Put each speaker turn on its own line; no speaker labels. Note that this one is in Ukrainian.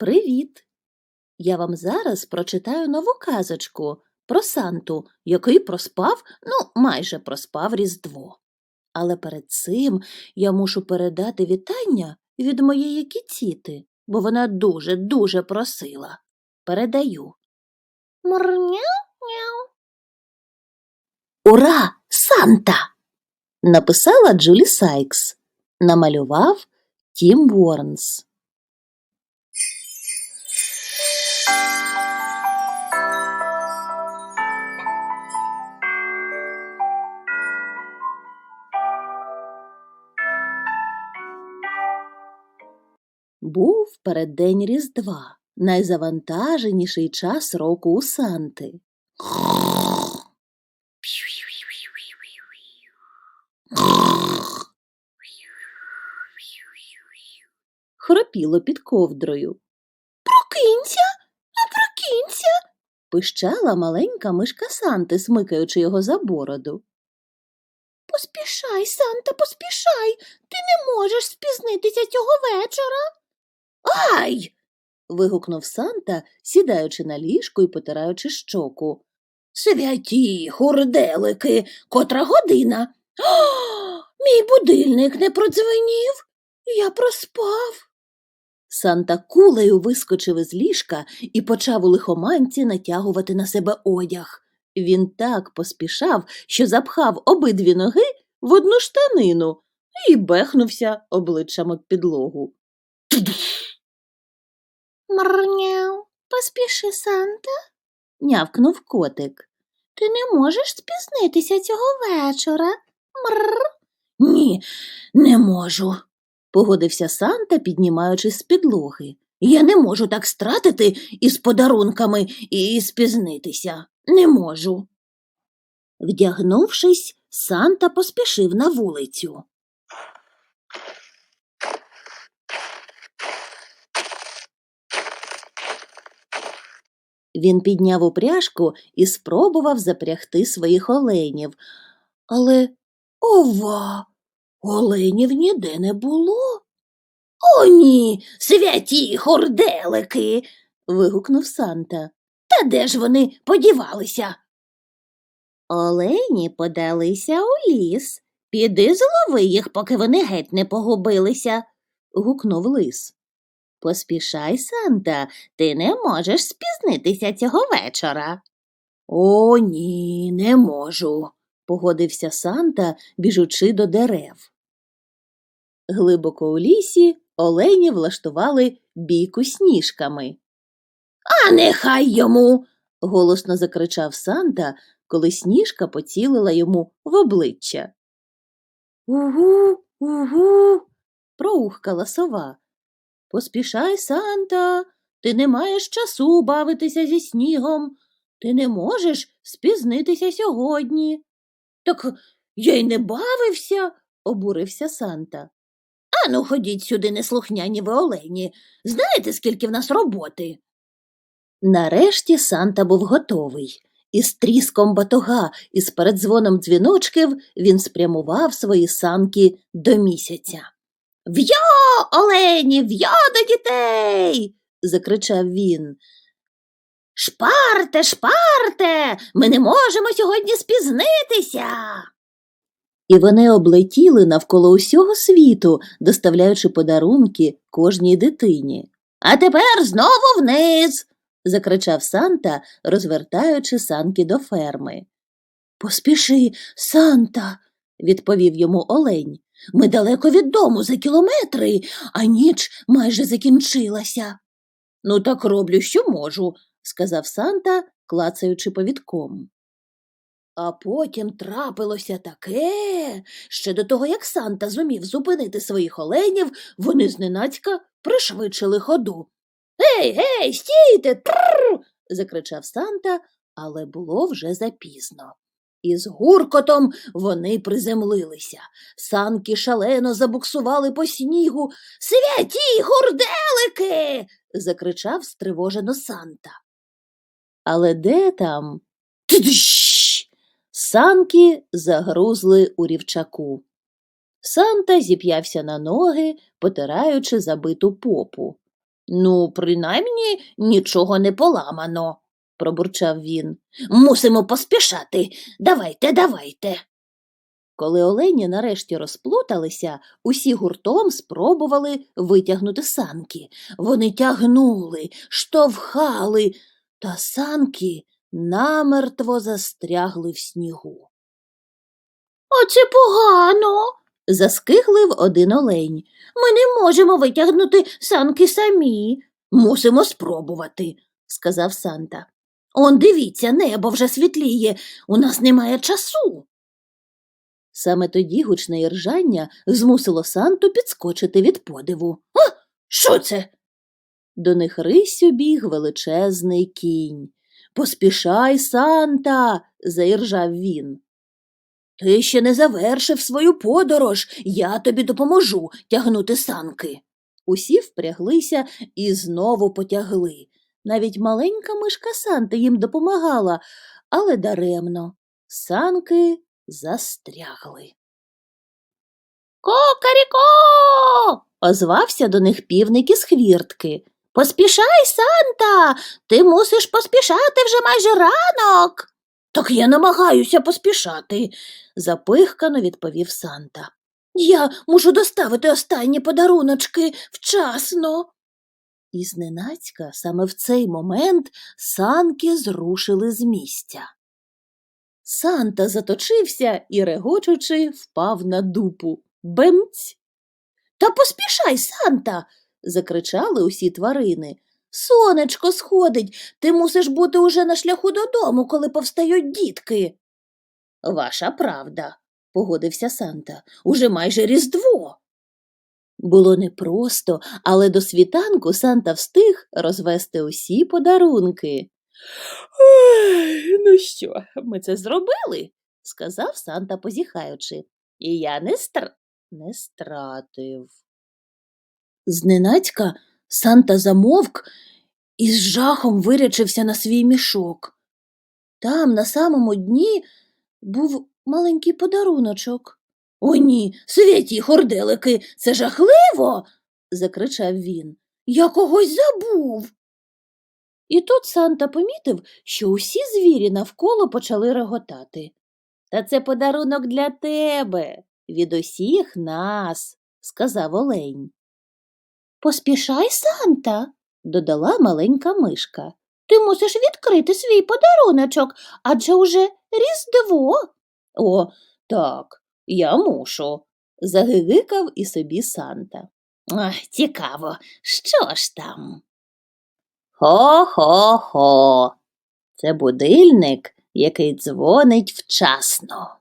Привіт! Я вам зараз прочитаю нову казочку про Санту, який проспав, ну, майже проспав Різдво. Але перед цим я мушу передати вітання від моєї кіціти, бо вона дуже-дуже просила. Передаю. Мурняу-няу. Ура! Санта! Написала Джулі Сайкс. Намалював Тім Ворнс. Був переддень Різдва, найзавантаженіший час року у Санти. Хропіло під ковдрою. Прокинься, а прокинься. пищала маленька мишка Санти, смикаючи його за бороду. Поспішай, Санта, поспішай. Ти не можеш спізнитися цього вечора. Ай. вигукнув Санта, сідаючи на ліжку і потираючи щоку. Святі хурделики, котра година. О, мій будильник не продзвенів. Я проспав. Санта кулею вискочив із ліжка і почав у лихоманці натягувати на себе одяг. Він так поспішав, що запхав обидві ноги в одну штанину і бехнувся обличчям об підлогу. Марняу, поспіши, Санта, нявкнув котик. Ти не можеш спізнитися цього вечора. Мр. Ні, не можу, погодився Санта, піднімаючись з підлоги. Я не можу так стратити із подарунками і спізнитися. Не можу. Вдягнувшись, Санта поспішив на вулицю. Він підняв упряжку і спробував запрягти своїх оленів. Але ова, оленів ніде не було. О, ні, святі хорделики. вигукнув Санта. Та де ж вони подівалися? Олені подалися у ліс. Піди злови їх, поки вони геть не погубилися, гукнув лис. Поспішай, Санта, ти не можеш спізнитися цього вечора. О, ні, не можу, погодився Санта, біжучи до дерев. Глибоко у лісі олені влаштували бійку сніжками. А нехай йому. голосно закричав Санта, коли сніжка поцілила йому в обличчя. Угу, угу. проухкала сова. Поспішай, Санта, ти не маєш часу бавитися зі снігом. Ти не можеш спізнитися сьогодні. Так я й не бавився, обурився Санта. Ану, ходіть сюди, неслухняні ви олені. Знаєте, скільки в нас роботи? Нарешті Санта був готовий. Із тріском батога і з передзвоном дзвіночків він спрямував свої санки до місяця. В'йо, олені, в'йо до дітей. закричав він. Шпарте, шпарте, ми не можемо сьогодні спізнитися. І вони облетіли навколо усього світу, доставляючи подарунки кожній дитині. А тепер знову вниз. закричав Санта, розвертаючи санки до ферми. Поспіши, Санта, відповів йому олень. Ми далеко від дому за кілометри, а ніч майже закінчилася. Ну, так роблю, що можу, сказав Санта, клацаючи повідком. А потім трапилося таке, що до того, як Санта зумів зупинити своїх оленів, вони зненацька пришвидшили ходу. Гей, гей, стійте. Тррр. закричав Санта, але було вже запізно. І з гуркотом вони приземлилися. Санки шалено забуксували по снігу. Святі гурделики. закричав стривожено Санта. Але де там? Тдщ! Санки загрузли у рівчаку. Санта зіп'явся на ноги, потираючи забиту попу. Ну, принаймні, нічого не поламано, пробурчав він. Мусимо поспішати. Давайте, давайте. Коли олені нарешті розплуталися, усі гуртом спробували витягнути санки. Вони тягнули, штовхали, та санки намертво застрягли в снігу. Оце погано. заскиглив один олень. Ми не можемо витягнути санки самі. Мусимо спробувати, сказав Санта. Он дивіться, небо вже світліє, у нас немає часу. Саме тоді гучне іржання змусило Санту підскочити від подиву. А, що це? До них рисю біг величезний кінь. Поспішай, Санта, заіржав він. Ти ще не завершив свою подорож, я тобі допоможу тягнути санки. Усі впряглися і знову потягли. Навіть маленька мишка Санта їм допомагала, але даремно. Санки застрягли. Кокаріко. озвався до них півник із хвіртки. Поспішай, Санта, ти мусиш поспішати вже майже ранок. Так я намагаюся поспішати, запихкано відповів Санта. Я мушу доставити останні подаруночки вчасно. І зненацька саме в цей момент санки зрушили з місця. Санта заточився і, регочучи, впав на дупу. Бемць. Та поспішай, Санта. закричали усі тварини. Сонечко сходить, ти мусиш бути уже на шляху додому, коли повстають дітки. Ваша правда, погодився Санта, уже майже Різдво. Було непросто, але до світанку Санта встиг розвести усі подарунки. «Ой, Ну що, ми це зробили? сказав Санта, позіхаючи, і я не стр... не стратив. Зненацька Санта замовк і з жахом вирячився на свій мішок. Там, на самому дні, був маленький подаруночок. О, ні, святі хорделики, це жахливо. закричав він. Я когось забув. І тут Санта помітив, що усі звірі навколо почали реготати. Та це подарунок для тебе, від усіх нас, сказав Олень. Поспішай, Санта, додала маленька мишка. Ти мусиш відкрити свій подаруночок, адже уже Різдво. О, так, я мушу, загигикав і собі Санта. Ах, цікаво, що ж там? Хо-хо-хо. Це будильник, який дзвонить вчасно.